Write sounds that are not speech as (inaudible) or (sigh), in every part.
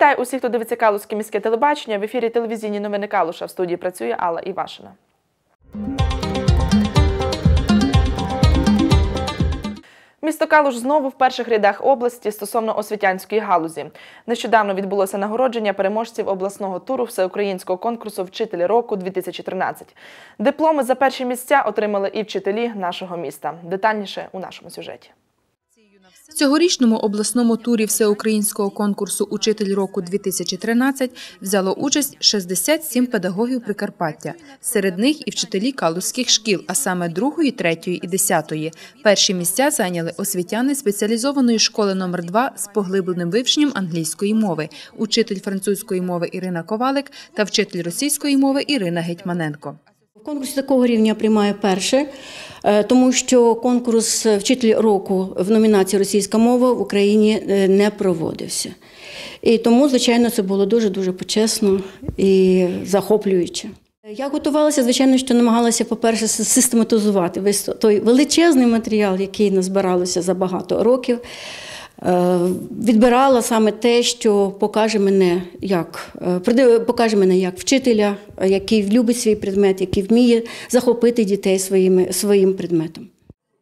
Вітаю усіх, хто дивиться Калузьке міське телебачення. В ефірі телевізійні новини Калуша. В студії працює Алла Івашина. Місто Калуш знову в перших рядах області стосовно освітянської галузі. Нещодавно відбулося нагородження переможців обласного туру всеукраїнського конкурсу Вчителі року 2013 Дипломи за перші місця отримали і вчителі нашого міста. Детальніше у нашому сюжеті. В цьогорічному обласному турі всеукраїнського конкурсу Учитель року 2013 взяло участь 67 педагогів Прикарпаття. Серед них і вчителі калузьких шкіл, а саме другої, третьої і десятої. Перші місця зайняли освітяни спеціалізованої школи номер 2 з поглибленим вивченням англійської мови, учитель французької мови Ірина Ковалик та вчитель російської мови Ірина Гетьманенко. Конкурс такого рівня приймає перше, е, тому що конкурс вчитель року в номінації Російська мова в Україні е, не проводився. І тому, звичайно, це було дуже дуже почесно і захоплююче. Я готувалася, звичайно, що намагалася, по-перше, систематизувати весь той величезний матеріал, який назбиралося за багато років. Е, Відбирала саме те, що покаже мене як е, покаже мене як вчителя, який любить свій предмет, який вміє захопити дітей своїми, своїм предметом.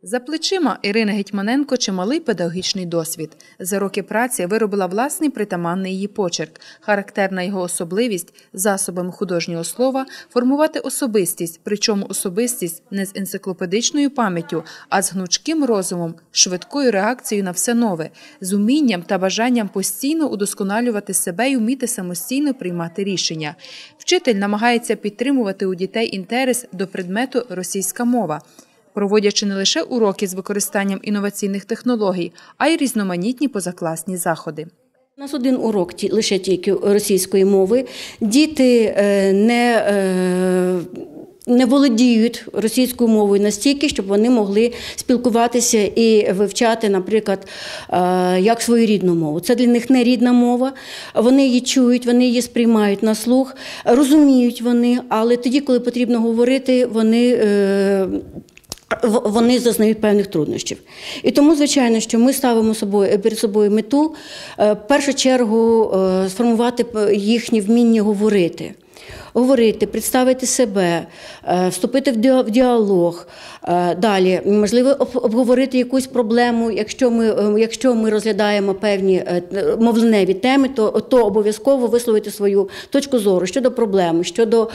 За плечима Ірина Гетьманенко чималий педагогічний досвід. За роки праці виробила власний притаманний її почерк, характерна його особливість засобами художнього слова формувати особистість, причому особистість не з енциклопедичною пам'яттю, а з гнучким розумом, швидкою реакцією на все нове, з умінням та бажанням постійно удосконалювати себе і вміти самостійно приймати рішення. Вчитель намагається підтримувати у дітей інтерес до предмету російська мова проводячи не лише уроки з використанням інноваційних технологій, а й різноманітні позакласні заходи. У нас один урок лише тільки російської мови. Діти е, не е, не володіють російською мовою настільки, щоб вони могли спілкуватися і вивчати, наприклад, е, як свою рідну мову. Це для них не рідна мова. Вони її чують, вони її сприймають на слух, розуміють вони, але тоді, коли потрібно говорити, вони вони зазнають певних труднощів. І тому, звичайно, що ми ставимо собою перед собою мету е, в першу чергу е, сформувати їхнє вміння говорити говорити, представити себе, е, вступити в діалог. Е, далі, можливо, обговорити якусь проблему. Якщо ми е, якщо ми розглядаємо певні мовленеві теми, то то обов'язково висловити свою точку зору щодо проблеми, щодо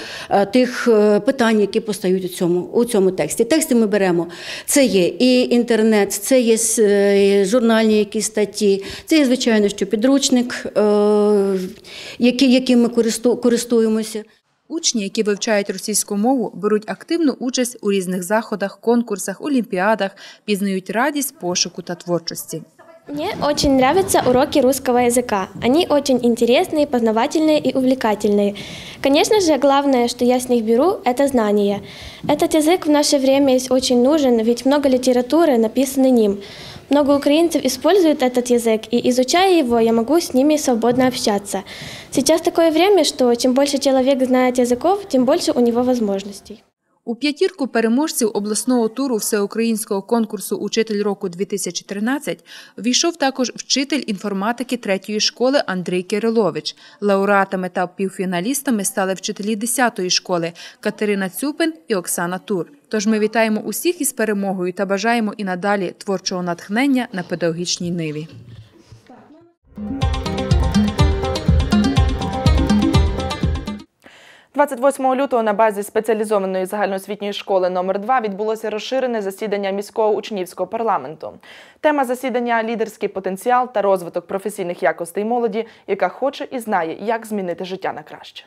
тих питань, які постають у цьому у цьому тексті. Тексти ми беремо. Це є і інтернет, це є журнальні якісь статті, це є, звичайно, що підручник, яким ми користуємося. Учні, які вивчають російську мову, беруть активну участь у різних заходах, конкурсах, олімпіадах, пізнають радість пошуку та творчості. Мне очень нравятся уроки русского языка. Они очень интересные, познавательные и увлекательные. Конечно же, главное, что я с них беру, это знания. Этот язык в наше время очень нужен, ведь много литературы написано ним. Много украинцев используют этот язык, и изучая его, я могу с ними свободно общаться. Сейчас такое время, что чем больше человек знает языков, тем больше у него возможностей. У п'ятірку переможців обласного туру всеукраїнського конкурсу Учитель року 2013 війшов також вчитель інформатики третьої школи Андрій Кирилович. Лауреатами та півфіналістами стали вчителі 10-ї школи Катерина Цюпин і Оксана Тур. Тож ми вітаємо усіх із перемогою та бажаємо і надалі творчого натхнення на педагогічній ниві. 28 лютого на базі спеціалізованої загальноосвітньої школи номер 2 відбулося розширене засідання міського учнівського парламенту. Тема засідання лідерський потенціал та розвиток професійних якостей молоді, яка хоче і знає, як змінити життя на краще.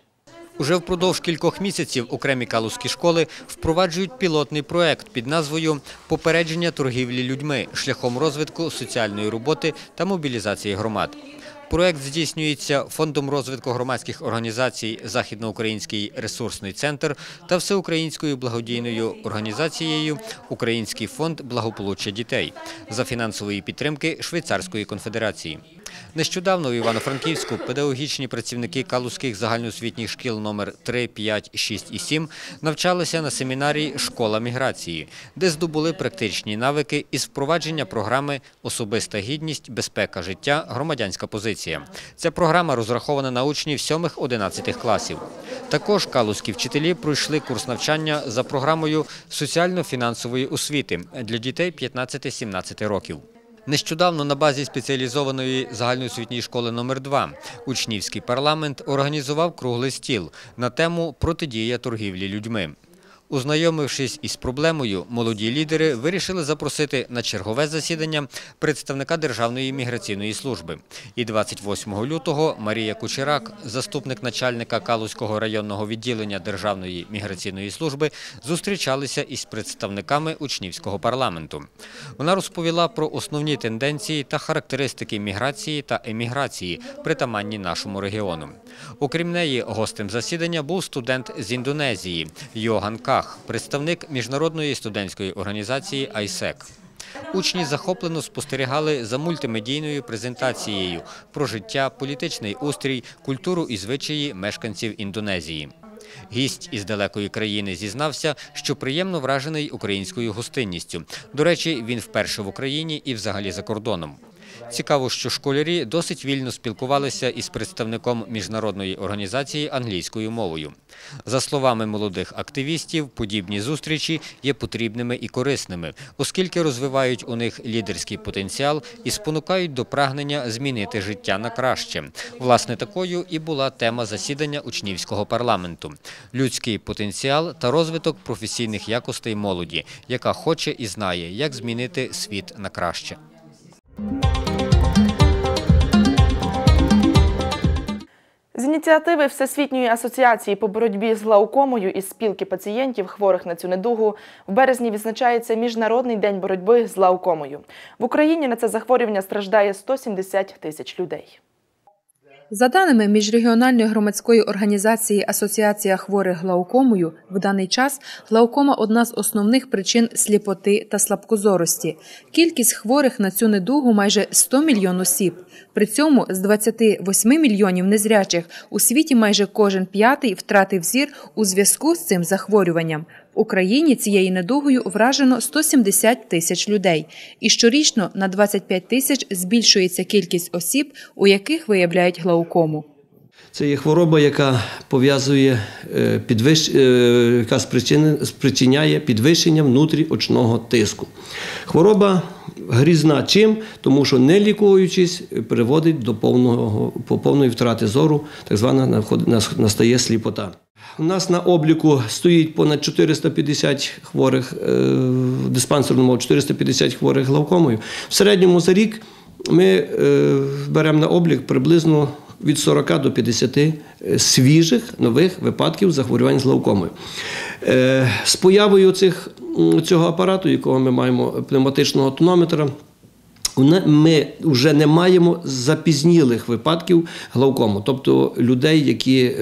Уже впродовж кількох місяців окремі калузькі школи впроваджують пілотний проект під назвою Попередження торгівлі людьми шляхом розвитку соціальної роботи та мобілізації громад. Проект здійснюється фондом розвитку громадських організацій Західноукраїнський ресурсний центр та всеукраїнською благодійною організацією Український фонд благополуччя дітей за фінансової підтримки Швейцарської конфедерації. Нещодавно в Івано-Франківську педагогічні працівники калузьких загальноосвітніх шкіл номер 3, 5, 6 і 7 навчалися на семінарії «Школа міграції», де здобули практичні навики із впровадження програми «Особиста гідність, безпека життя, громадянська позиція». Ця програма розрахована на учнів 7-11 класів. Також калузькі вчителі пройшли курс навчання за програмою соціально-фінансової освіти для дітей 15-17 років. Нещодавно на базі спеціалізованої загальноосвітньої школи номер 2 учнівський парламент організував круглий стіл на тему протидія торгівлі людьми. Ознайомившись із проблемою, молоді лідери вирішили запросити на чергове засідання представника Державної міграційної служби. І 28 лютого Марія Кучерак, заступник начальника Калузького районного відділення Державної міграційної служби, зустрічалися із представниками учнівського парламенту. Вона розповіла про основні тенденції та характеристики міграції та еміграції, притаманні нашому регіону. Окрім неї, гостем засідання був студент з Індонезії Йоган Ках, представник міжнародної студентської організації «Айсек». Учні захоплено спостерігали за мультимедійною презентацією про життя, політичний устрій, культуру і звичаї мешканців Індонезії. Гість із далекої країни зізнався, що приємно вражений українською гостинністю. До речі, він вперше в Україні і взагалі за кордоном. Цікаво, що школярі досить вільно спілкувалися із представником міжнародної організації англійською мовою. За словами молодих активістів, подібні зустрічі є потрібними і корисними, оскільки розвивають у них лідерський потенціал і спонукають до прагнення змінити життя на краще. Власне, такою і була тема засідання учнівського парламенту людський потенціал та розвиток професійних якостей молоді, яка хоче і знає, як змінити світ на краще. З ініціативи Всесвітньої асоціації по боротьбі з глаукомою і спілки пацієнтів, хворих на цю недугу, в березні відзначається Міжнародний день боротьби з глаукомою. В Україні на це захворювання страждає 170 тисяч людей. За даними міжрегіональної громадської організації Асоціація хворих глаукомою, в даний час глаукома одна з основних причин сліпоти та слабкозорості. Кількість хворих на цю недугу майже 100 мільйон осіб. При цьому з 28 мільйонів незрячих у світі майже кожен п'ятий втратив зір у зв'язку з цим захворюванням. Україні цією недугою вражено 170 тисяч людей, і щорічно на 25 тисяч збільшується кількість осіб, у яких виявляють глаукому. Це є хвороба, яка пов'язує е, підвищ... е, яка спричиняє підвищення внутріочного тиску. Хвороба грізна чим? Тому що не лікуючись, приводить до повного, по повної втрати зору, так звана настає сліпота. У нас на обліку стоїть понад 450 хворих е, в диспансерному 450 хворих глаукомою. В середньому за рік ми беремо на облік приблизно від 40 до 50 е, свіжих нових випадків захворювань з глаукомою. Е, З появою цих, цього апарату, якого ми маємо пневматичного тонометра, ми вже не маємо запізнілих випадків глаукому, тобто людей, які е,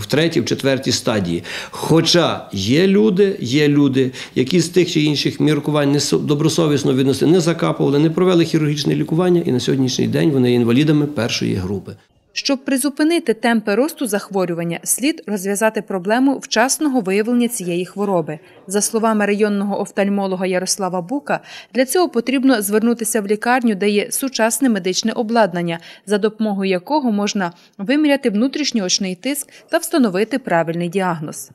в третій, в четвертій стадії. Хоча є люди, є люди, які з тих чи інших міркувань не со- добросовісно віднесли, не закапували, не провели хірургічне лікування, і на сьогоднішній день вони є інвалідами першої групи. Щоб призупинити темпи росту захворювання, слід розв'язати проблему вчасного виявлення цієї хвороби. За словами районного офтальмолога Ярослава Бука, для цього потрібно звернутися в лікарню, де є сучасне медичне обладнання, за допомогою якого можна виміряти внутрішньоочний тиск та встановити правильний діагноз.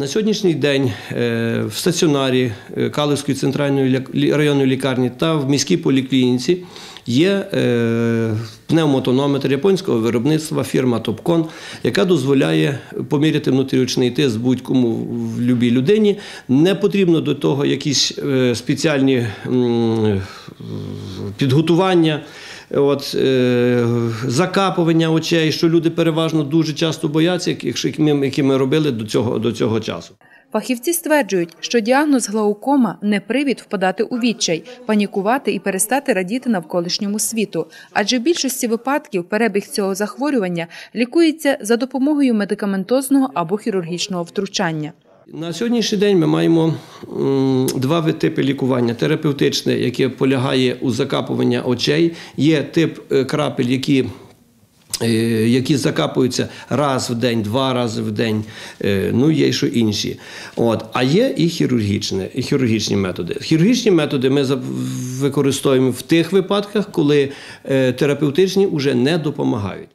На сьогоднішній день е, в стаціонарі е, центральної районної лікарні та в міській поліклініці є е, пневмотонометр японського виробництва фірма Топкон, яка дозволяє поміряти внутріочний тиск будь-кому в будь-якій людині. Не потрібно до того якісь спеціальні підготування. От, е, закапування очей, що люди переважно дуже часто бояться, якщо ми, які ми робили до цього, до цього часу. Фахівці стверджують, що діагноз глаукома не привід впадати у відчай, панікувати і перестати радіти навколишньому світу. Адже в більшості випадків перебіг цього захворювання лікується за допомогою медикаментозного або хірургічного втручання. На сьогоднішній день ми маємо два типи лікування: терапевтичне, яке полягає у закапуванні очей. Є тип е, крапель, які е, які закапуються раз в день, два рази в день, е, ну є й що інші. От. А є і хірургічне, і хірургічні методи. Хірургічні методи ми використовуємо в тих випадках, коли терапевтичні вже не допомагають.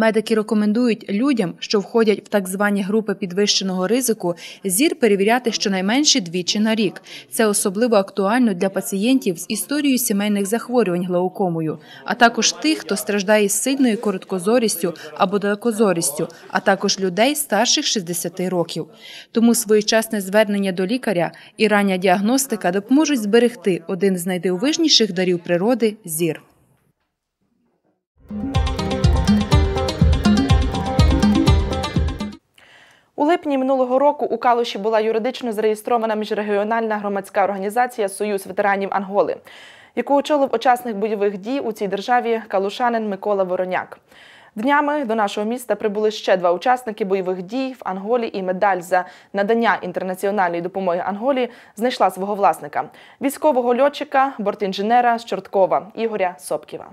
Медики рекомендують людям, що входять в так звані групи підвищеного ризику, зір перевіряти щонайменше двічі на рік. Це особливо актуально для пацієнтів з історією сімейних захворювань глаукомою, а також тих, хто страждає з сильною короткозорістю або далекозорістю, а також людей старших 60 років. Тому своєчасне звернення до лікаря і рання діагностика допоможуть зберегти один з найдивовижніших дарів природи зір. У липні минулого року у Калуші була юридично зареєстрована міжрегіональна громадська організація Союз ветеранів Анголи, яку очолив учасник бойових дій у цій державі калушанин Микола Вороняк. Днями до нашого міста прибули ще два учасники бойових дій в Анголі і медаль за надання інтернаціональної допомоги Анголі знайшла свого власника військового льотчика, бортінженера з Чорткова Ігоря Сопківа.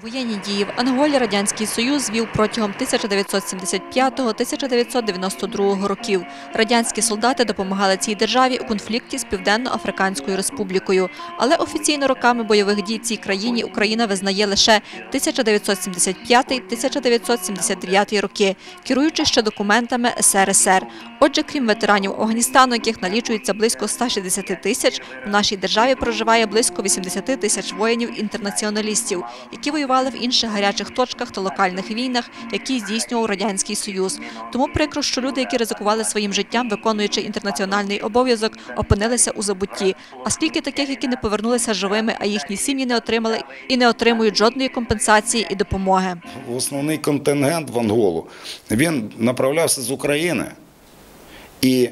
Воєнні дії в Анголі Радянський Союз вів протягом 1975-1992 років. Радянські солдати допомагали цій державі у конфлікті з Південно-Африканською Республікою. Але офіційно роками бойових дій цій країні Україна визнає лише 1975-1979 роки, керуючи ще документами СРСР. Отже, крім ветеранів Афганістану, яких налічується близько 160 тисяч, в нашій державі проживає близько 80 тисяч воїнів-інтернаціоналістів, які воювали в інших гарячих точках та локальних війнах, які здійснював Радянський Союз. Тому прикро, що люди, які ризикували своїм життям, виконуючи інтернаціональний обов'язок, опинилися у забутті. А скільки таких, які не повернулися живими, а їхні сім'ї не отримали і не отримують жодної компенсації і допомоги. Основний контингент в Анголу він направлявся з України. І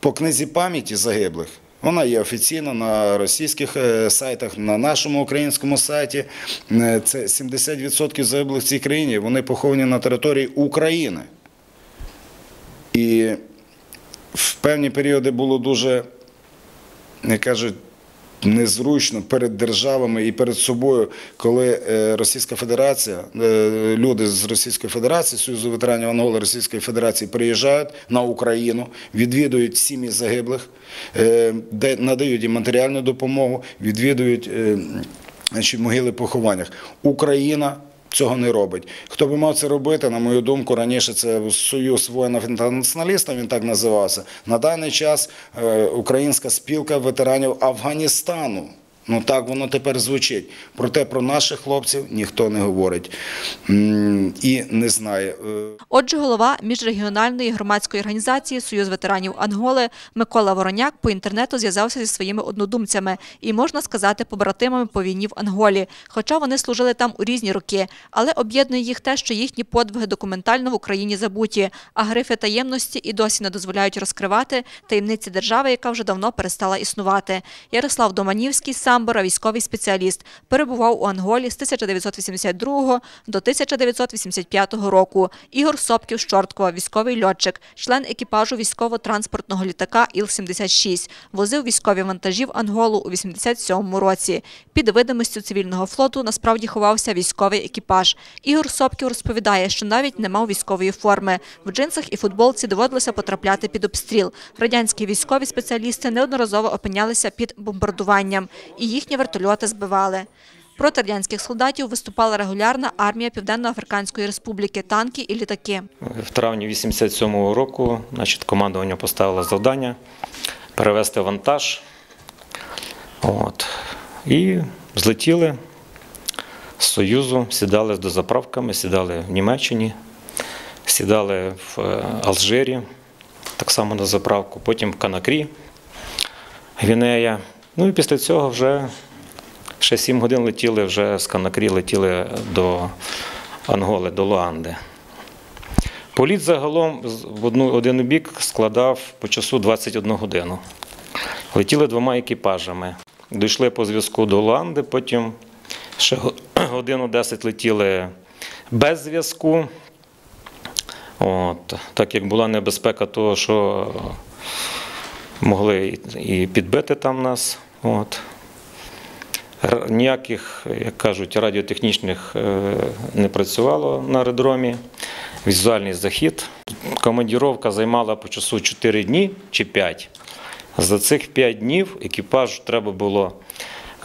по книзі пам'яті загиблих вона є офіційно на російських е, сайтах, на нашому українському сайті. Е, Це 70% загиблих в цій країні вони поховані на території України. І в певні періоди було дуже, як кажуть, незручно перед державами і перед собою, коли е, Російська Федерація, е, люди з Російської Федерації, Союзу ветеранів Анголи Російської Федерації приїжджають на Україну, відвідують сім'ї загиблих, е, надають їм матеріальну допомогу, відвідують значить, могили похованнях. Україна цього не робить. Хто би мав це робити, на мою думку, раніше це Союз воїнів-інтернаціоналістів, він так називався. На даний час е, Українська спілка ветеранів Афганістану. Ну так воно тепер звучить. Проте про наших хлопців ніхто не говорить і не знає. Е, Отже, голова міжрегіональної громадської організації Союз ветеранів Анголи Микола Вороняк по інтернету зв'язався зі своїми однодумцями і, можна сказати, побратимами по війні в Анголі. Хоча вони служили там у різні роки, але об'єднує їх те, що їхні подвиги документально в Україні забуті, а грифи таємності і досі не дозволяють розкривати таємниці держави, яка вже давно перестала існувати. Ярослав Доманівський з Самбора, військовий спеціаліст, перебував у Анголі з 1982 до 1985 року. Ігор Сопків з Чорткова, військовий льотчик, член екіпажу військово-транспортного літака Іл-76, возив військові вантажі в Анголу у 87 році. Під видимістю цивільного флоту насправді ховався військовий екіпаж. Ігор Сопків розповідає, що навіть не мав військової форми. В джинсах і футболці доводилося потрапляти під обстріл. Радянські військові спеціалісти неодноразово опинялися під бомбардуванням, і їхні вертольоти збивали. Проти радянських солдатів виступала регулярна армія Південно-Африканської Республіки, танки і літаки. В травні 87-го року значить, командування поставило завдання перевезти вантаж. От. І злетіли з Союзу, сідали з дозаправками, сідали в Німеччині, сідали в е, Алжирі, так само на заправку, потім в Канакрі, Гвінея. Ну і після цього вже ще 7 годин летіли, вже з Канакрі летіли до Анголи, до Луанди. Політ загалом в одну, один бік складав по часу 21 годину. Летіли двома екіпажами. Дійшли по зв'язку до Луанди, потім ще (clears throat) годину 10 летіли без зв'язку. От, так як була небезпека того, що могли і підбити там нас. От. Ніяких, як кажуть, радіотехнічних е, не працювало на аеродромі. Візуальний захід. Командіровка займала по часу 4 дні чи 5. За цих 5 днів екіпажу треба було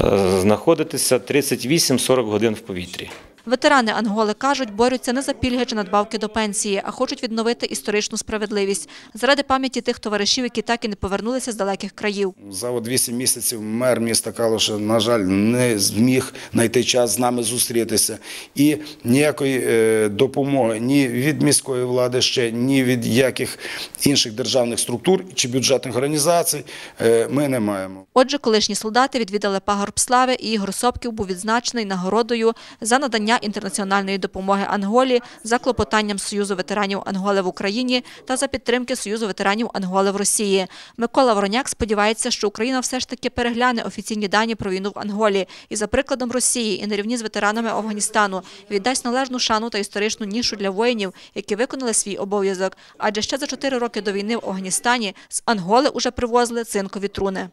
е, знаходитися 38-40 годин в повітрі. Ветерани Анголи кажуть, борються не за пільги чи надбавки до пенсії, а хочуть відновити історичну справедливість заради пам'яті тих товаришів, які так і не повернулися з далеких країв. За от 8 місяців мер міста Калуша, на жаль, не зміг знайти час з нами зустрітися. І ніякої е, допомоги ні від міської влади ще, ні від яких інших державних структур чи бюджетних організацій е, ми не маємо. Отже, колишні солдати відвідали пагорб слави, і Ігор Собків був відзначений нагородою за надання інтернаціональної допомоги Анголі, за клопотанням Союзу ветеранів Анголи в Україні та за підтримки Союзу ветеранів Анголи в Росії. Микола Вороняк сподівається, що Україна все ж таки перегляне офіційні дані про війну в Анголі і за прикладом Росії і на рівні з ветеранами Афганістану віддасть належну шану та історичну нішу для воїнів, які виконали свій обов'язок. Адже ще за чотири роки до війни в Афганістані з Анголи уже привозили цинкові труни.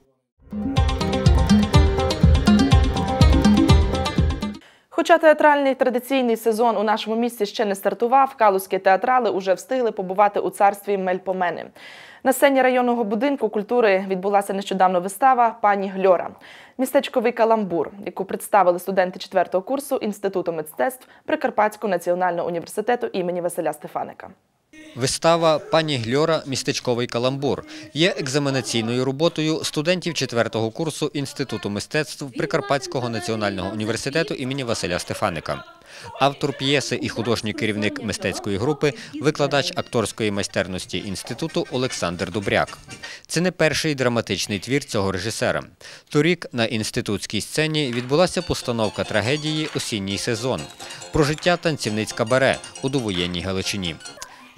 Хоча театральний традиційний сезон у нашому місті ще не стартував, калузькі театрали уже встигли побувати у царстві Мельпомени. На сцені районного будинку культури відбулася нещодавно вистава Пані Гльора. Містечковий каламбур, яку представили студенти 4 курсу Інституту мистецтв Прикарпатського національного університету імені Василя Стефаника. Вистава Пані Гльора Містечковий каламбур є екзаменаційною роботою студентів 4-го курсу Інституту мистецтв Прикарпатського національного університету імені Василя Стефаника. Автор п'єси і художній керівник мистецької групи, викладач акторської майстерності інституту Олександр Добряк. Це не перший драматичний твір цього режисера. Торік на інститутській сцені відбулася постановка трагедії Осінній сезон про життя танцівниць кабаре у довоєнній Галичині.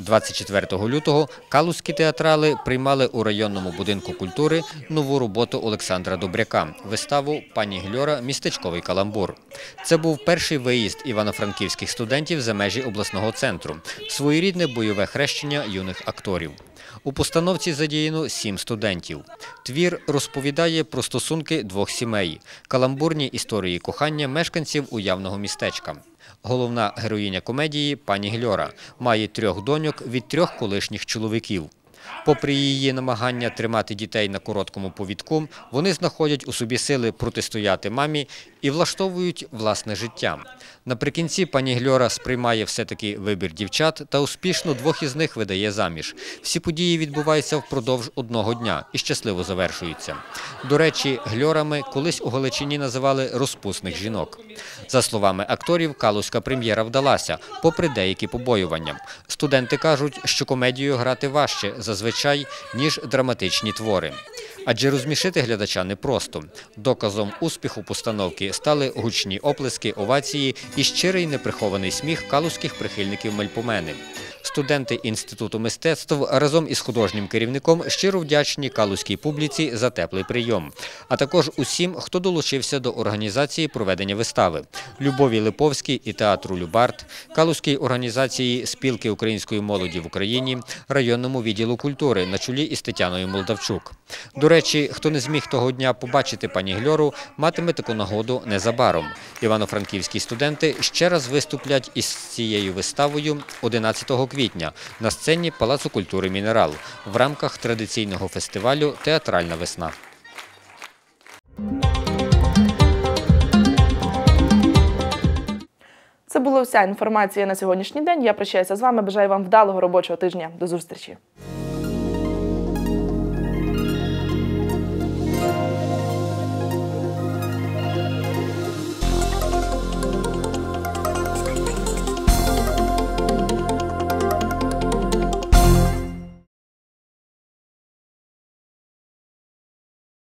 24 лютого калузькі театрали приймали у районному будинку культури нову роботу Олександра Добряка – виставу «Пані Гльора. Містечковий каламбур». Це був перший виїзд івано-франківських студентів за межі обласного центру, своєрідне бойове хрещення юних акторів. У постановці задіяно сім студентів. Твір розповідає про стосунки двох сімей, каламбурні історії кохання мешканців уявного містечка. Головна героїня комедії пані Гльора має трьох доньок від трьох колишніх чоловіків. Попри її намагання тримати дітей на короткому повідку, вони знаходять у собі сили протистояти мамі і влаштовують власне життя. Наприкінці пані Гльора сприймає все-таки вибір дівчат та успішно двох із них видає заміж. Всі події відбуваються впродовж одного дня і щасливо завершуються. До речі, гльорами колись у Галичині називали розпусних жінок. За словами акторів, калузька прем'єра вдалася, попри деякі побоювання. Студенти кажуть, що комедію грати важче зазвичай, ніж драматичні твори. Адже розмішити глядача непросто. Доказом успіху постановки стали гучні оплески, овації і щирий неприхований сміх калузьких прихильників Мельпомени. Студенти Інституту мистецтв разом із художнім керівником щиро вдячні калузькій публіці за теплий прийом, а також усім, хто долучився до організації проведення вистави Любові Липовській і театру Любарт, Калузькій організації спілки української молоді в Україні, районному відділу культури на чолі із Тетяною Молдавчук. До речі, хто не зміг того дня побачити пані Гльору, матиме таку нагоду незабаром. Івано-франківські студенти ще раз виступлять із цією виставою 11 квітня на сцені Палацу культури Мінерал в рамках традиційного фестивалю Театральна весна. Це була вся інформація на сьогоднішній день. Я прощаюся з вами. Бажаю вам вдалого робочого тижня. До зустрічі.